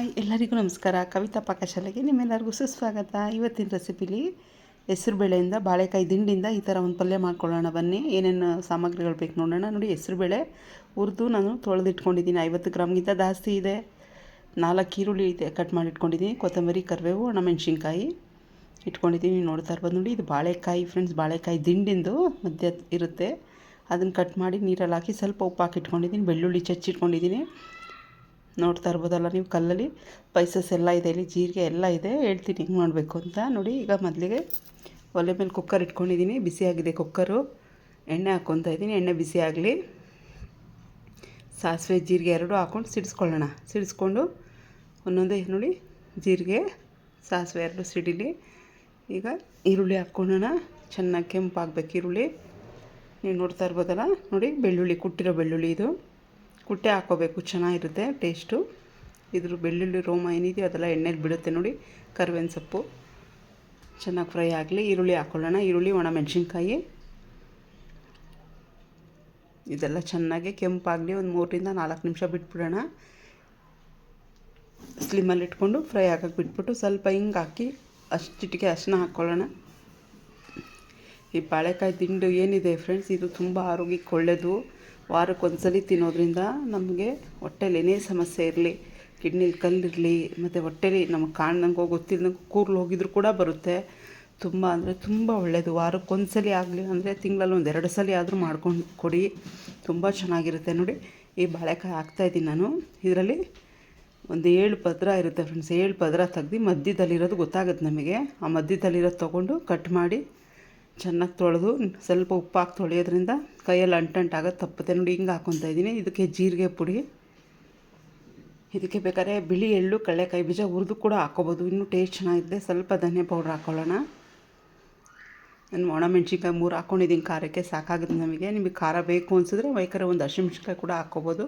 Hi, ಎಲ್ಲರಿಗೂ ನಮಸ್ಕಾರ. ಕವಿತಾ ಪಾಕಶಾಲೆಗೆ ನಿಮ್ಮೆಲ್ಲರಿಗೂ ಸುಸ್ವಾಗತ. ಇವತ್ತಿನ ರೆಸಿಪಿಲಿ ಹೆಸರುಬೇಳೆಯಿಂದ ಬಾಳೆಕಾಯಿ ದಿಂಡಿಂದ ಈ ಥರ ಒಂದು ಪಲ್ಯ ಮಾಡ್ಕೊಳ್ಳೋಣ. ಬನ್ನಿ. ಏನೇನು ಸಾಮಗ್ರಿಗಳು ಬೇಕು ನೋಡೋಣ. ನೋಡಿ ಹೆಸರುಬೇಳೆ ಹುರಿದು ನಾನು ತೊಳೆದಿಟ್ಕೊಂಡಿದ್ದೀನಿ. ಐವತ್ತು ಗ್ರಾಮ್ಗಿಂತ ಜಾಸ್ತಿ ಇದೆ. ನಾಲ್ಕು ಈರುಳ್ಳಿ ಇದೆ. ಕಟ್ ಮಾಡಿ ಇಟ್ಕೊಂಡಿದ್ದೀನಿ ಕೊತ್ತಂಬರಿ, ಕರಿಬೇವು, ಒಣಮೆಣ್ಸಿನ್ಕಾಯಿ ಇಟ್ಕೊಂಡಿದ್ದೀನಿ. ನೋಡ್ತಾ ಇರ್ಬೋದು ನೋಡಿ, ಇದು ಬಾಳೆಕಾಯಿ ಫ್ರೆಂಡ್ಸ್. ಬಾಳೆಕಾಯಿ ದಿಂಡಿಂದು ಮಧ್ಯ ಇರುತ್ತೆ. ಅದನ್ನು ಕಟ್ ಮಾಡಿ ನೀರಲ್ಲಿ ಹಾಕಿ ಸ್ವಲ್ಪ ಉಪ್ಪು ಹಾಕಿಟ್ಕೊಂಡಿದ್ದೀನಿ ಬೆಳ್ಳುಳ್ಳಿ ಚಚ್ಚಿಟ್ಕೊಂಡಿದ್ದೀನಿ. ನೋಡ್ತಾ ಇರ್ಬೋದಲ್ಲ ನೀವು ಕಲ್ಲಲ್ಲಿ? ಸ್ಪೈಸಸ್ ಎಲ್ಲ ಇದೆ ಇಲ್ಲಿ, ಜೀರಿಗೆ ಎಲ್ಲ ಇದೆ. ಹೇಳ್ತೀನಿ ಹಿಂಗೆ ಮಾಡಬೇಕು ಅಂತ. ನೋಡಿ, ಈಗ ಮೊದಲಿಗೆ ಒಲೆ ಮೇಲೆ ಕುಕ್ಕರ್ ಇಟ್ಕೊಂಡಿದ್ದೀನಿ. ಬಿಸಿಯಾಗಿದೆ ಕುಕ್ಕರು ಎಣ್ಣೆ ಹಾಕ್ಕೊತಾ ಇದ್ದೀನಿ. ಎಣ್ಣೆ ಬಿಸಿ ಆಗಲಿ. ಸಾಸಿವೆ, ಜೀರಿಗೆ ಎರಡು ಹಾಕ್ಕೊಂಡು ಸಿಡಿಸ್ಕೊಳ್ಳೋಣ. ಸಿಡಿಸ್ಕೊಂಡು ಒಂದೊಂದೇ, ನೋಡಿ, ಜೀರಿಗೆ, ಸಾಸಿವೆ ಎರಡು ಸಿಡಿಲಿ. ಈಗ ಈರುಳ್ಳಿ ಹಾಕ್ಕೊಳ್ಳೋಣ. ಚೆನ್ನಾಗಿ ಕೆಂಪಾಗಬೇಕು ಈರುಳ್ಳಿ. ನೀವು ನೋಡ್ತಾ ಇರ್ಬೋದಲ್ಲ? ನೋಡಿ, ಬೆಳ್ಳುಳ್ಳಿ, ಕುಟ್ಟಿರೋ ಬೆಳ್ಳುಳ್ಳಿ ಇದು. ಕುಟ್ಟೆ ಹಾಕೋಬೇಕು, ಚೆನ್ನಾಗಿರುತ್ತೆ ಟೇಸ್ಟು. ಇದ್ರ ಬೆಳ್ಳುಳ್ಳಿ, ರೋಮ ಏನಿದೆಯೋ ಅದೆಲ್ಲ ಎಣ್ಣೆಲಿ ಬಿಡುತ್ತೆ ನೋಡಿ ಕರ್ಬೇವಿನ ಸೊಪ್ಪು. ಚೆನ್ನಾಗಿ ಫ್ರೈ ಆಗಲಿ, ಈರುಳ್ಳಿ ಹಾಕ್ಕೊಳ್ಳೋಣ ಈರುಳ್ಳಿ, ಒಣ ಮೆಣಸಿನ್ಕಾಯಿ. ಇದೆಲ್ಲ ಚೆನ್ನಾಗಿ ಕೆಂಪಾಗಲಿ ಒಂದು ಮೂರರಿಂದ ನಾಲ್ಕು ನಿಮಿಷ ಬಿಟ್ಬಿಡೋಣ. ಸ್ಲಿಮ್ಮಲ್ಲಿ ಇಟ್ಕೊಂಡು ಫ್ರೈ ಹಾಕಕ್ಕೆ ಬಿಟ್ಬಿಟ್ಟು ಸ್ವಲ್ಪ ಹಿಂಗೆ ಹಾಕಿ ಅಷ್ಟಿಟ್ಟಿಗೆ ಅರಿಶಿನ ಹಾಕ್ಕೊಳ್ಳೋಣ ಈ ಬಾಳೆಕಾಯಿ ದಿಂಡು ಏನಿದೆ ಫ್ರೆಂಡ್ಸ್ ಇದು ತುಂಬ ಆರೋಗ್ಯಕ್ಕೆ ಒಳ್ಳೆಯದು ವಾರಕ್ಕೆ ಒಂದ್ಸಲಿ ತಿನ್ನೋದ್ರಿಂದ ನಮಗೆ ಹೊಟ್ಟೆಲಿ ಏನೇ ಸಮಸ್ಯೆ ಇರಲಿ, ಕಿಡ್ನಿಲಿ ಕಲ್ಲಿರಲಿ, ಮತ್ತು ಹೊಟ್ಟೆಲಿ ನಮಗೆ ಕಾಣ್ದಂಗೆ ಗೊತ್ತಿಲ್ಲದಂಗೆ ಕೂರ್ಲು ಹೋಗಿದ್ರು ಕೂಡ ಬರುತ್ತೆ. ತುಂಬ ಅಂದರೆ ತುಂಬ ಒಳ್ಳೆಯದು ವಾರಕ್ಕೆ ಒಂದು ಸಲ ಆಗಲಿ ಅಂದರೆ ತಿಂಗಳಲ್ಲಿ ಒಂದು ಎರಡು ಸಲ ಆದರೂ ಮಾಡ್ಕೊಂಡು ಕೊಡಿ. ತುಂಬ ಚೆನ್ನಾಗಿರುತ್ತೆ. ನೋಡಿ, ಈ ಬಾಳೆಕಾಯಿ ಹಾಕ್ತಾಯಿದ್ದೀನಿ ನಾನು. ಇದರಲ್ಲಿ ಒಂದು ಏಳು ಪದ್ರ ಇರುತ್ತೆ ಫ್ರೆಂಡ್ಸ್ ಏಳು ಪದ್ರ ತೆಗ್ದು ಮಧ್ಯದಲ್ಲಿರೋದು ಗೊತ್ತಾಗುತ್ತೆ ನಮಗೆ. ಆ ಮಧ್ಯದಲ್ಲಿರೋದು ತೊಗೊಂಡು ಕಟ್ ಮಾಡಿ ಚೆನ್ನಾಗಿ ತೊಳೆದು ಸ್ವಲ್ಪ ಉಪ್ಪು ಹಾಕಿ ತೊಳೆಯೋದ್ರಿಂದ ಕೈಯಲ್ಲಿ ಅಂಟಂಟಾಗೋದು ತಪ್ಪುತ್ತೆ ನೋಡಿ ಹಿಂಗೆ ಹಾಕೊತಾ ಇದ್ದೀನಿ. ಇದಕ್ಕೆ ಜೀರಿಗೆ ಪುಡಿ. ಇದಕ್ಕೆ ಬೇಕಾದ್ರೆ ಬಿಳಿ ಎಳ್ಳು, ಕಡಲೆಕಾಯಿ ಬೀಜ ಹುರಿದು ಕೂಡ ಹಾಕ್ಕೋಬೋದು ಇನ್ನೂ ಟೇಸ್ಟ್ ಚೆನ್ನಾಗಿದೆ. ಸ್ವಲ್ಪ ಧನಿಯಾ ಪೌಡ್ರ್ ಹಾಕೊಳ್ಳೋಣ. ನಾನು ಒಣಮೆಣ್ಸಿನ್ಕಾಯಿ ಮೂರು ಹಾಕ್ಕೊಂಡಿದ್ದೀನಿ ಖಾರಕ್ಕೆ ಸಾಕಾಗುತ್ತೆ ನಮಗೆ. ನಿಮಗೆ ಖಾರ ಬೇಕು ಅನಿಸಿದ್ರೆ ಬೇಕಾದ್ರೆ ಒಂದು ಹಸಿಮೆಣ್ಸಿನ್ಕಾಯಿ ಕೂಡ ಹಾಕ್ಕೋಬೋದು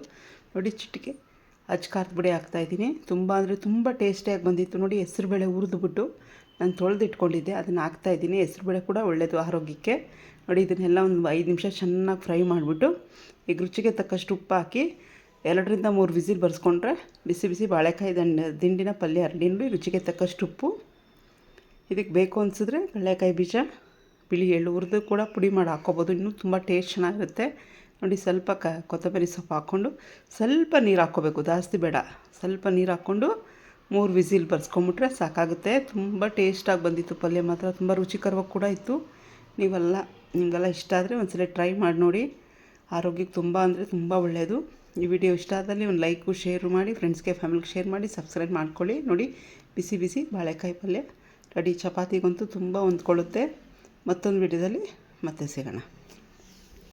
ನೋಡಿ ಚಿಟಿಕೆ ಅಚ್ಚ ಪುಡಿ ಹಾಕ್ತಾಯಿದ್ದೀನಿ ತುಂಬ ಅಂದರೆ ತುಂಬ ಟೇಸ್ಟಿಯಾಗಿ ಬಂದಿತ್ತು. ನೋಡಿ ಹೆಸ್ರುಬೇಳೆ ಹುರಿದ್ಬಿಟ್ಟು ನಾನು ತೊಳೆದು ಇಟ್ಕೊಂಡಿದ್ದೆ ಅದನ್ನು ಹಾಕ್ತಾಯಿದ್ದೀನಿ ಹೆಸ್ರುಬೇಳೆ ಕೂಡ ಒಳ್ಳೆಯದು ಆರೋಗ್ಯಕ್ಕೆ. ನೋಡಿ, ಇದನ್ನೆಲ್ಲ ಒಂದು ಐದು ನಿಮಿಷ ಚೆನ್ನಾಗಿ ಫ್ರೈ ಮಾಡಿಬಿಟ್ಟು, ಈಗ ರುಚಿಗೆ ತಕ್ಕಷ್ಟು ಉಪ್ಪು ಹಾಕಿ, ಎರಡರಿಂದ ಮೂರು ವಿಸಿಲ್ ಬರ್ಸ್ಕೊಂಡ್ರೆ ಬಿಸಿ ಬಿಸಿ ಬಾಳೆಕಾಯಿ ದಂಡ ದಿಂಡಿನ ಪಲ್ಯ ನೋಡಿ ರುಚಿಗೆ ತಕ್ಕಷ್ಟು ಉಪ್ಪು. ಇದಕ್ಕೆ ಬೇಕು ಅನಿಸಿದ್ರೆ ಕಡಲೆಕಾಯಿ ಬೀಜ, ಬಿಳಿ ಎಳ್ಳು, ಹುರಿದು ಕೂಡ ಪುಡಿ ಮಾಡಿ ಹಾಕ್ಕೊಬೋದು. ಇನ್ನೂ ತುಂಬ ಟೇಸ್ಟ್ ಚೆನ್ನಾಗಿರುತ್ತೆ. ನೋಡಿ, ಸ್ವಲ್ಪ ಕ ಕೊತ್ತಂಬರಿ ಸೊಪ್ಪು ಹಾಕ್ಕೊಂಡು ಸ್ವಲ್ಪ ನೀರು ಹಾಕ್ಕೋಬೇಕು. ಜಾಸ್ತಿ ಬೇಡ. ಸ್ವಲ್ಪ ನೀರು ಹಾಕ್ಕೊಂಡು ಮೂರು ವಿಸಿಲ್ ಬರ್ಸ್ಕೊಂಬಿಟ್ರೆ ಸಾಕಾಗುತ್ತೆ. ತುಂಬ ಟೇಸ್ಟಾಗಿ ಬಂದಿತ್ತು ಪಲ್ಯ ಮಾತ್ರ. ತುಂಬ ರುಚಿಕರವಾಗಿ ಕೂಡ ಇತ್ತು. ನೀವೆಲ್ಲ, ನಿಮಗೆಲ್ಲ ಇಷ್ಟ ಆದರೆ ಒಂದ್ಸಲ ಟ್ರೈ ಮಾಡಿ ನೋಡಿ. ಆರೋಗ್ಯಕ್ಕೆ ತುಂಬ ಅಂದರೆ ತುಂಬ ಒಳ್ಳೆಯದು ಈ ವಿಡಿಯೋ ಇಷ್ಟ ಆದಲ್ಲಿ ಒಂದು ಲೈಕು ಶೇರು ಮಾಡಿ ಫ್ರೆಂಡ್ಸ್ಗೆ ಫ್ಯಾಮಿಲಿಗೆ ಶೇರ್ ಮಾಡಿ ಸಬ್ಸ್ಕ್ರೈಬ್ ಮಾಡ್ಕೊಳ್ಳಿ. ನೋಡಿ, ಬಿಸಿ ಬಿಸಿ ಬಾಳೆಕಾಯಿ ಪಲ್ಯ. ರೆಡಿ, ಚಪಾತಿಗಂತೂ ತುಂಬ ಹೊಂದ್ಕೊಳ್ಳುತ್ತೆ. ಮತ್ತೊಂದು ವಿಡಿಯೋದಲ್ಲಿ ಮತ್ತೆ ಸಿಗೋಣ.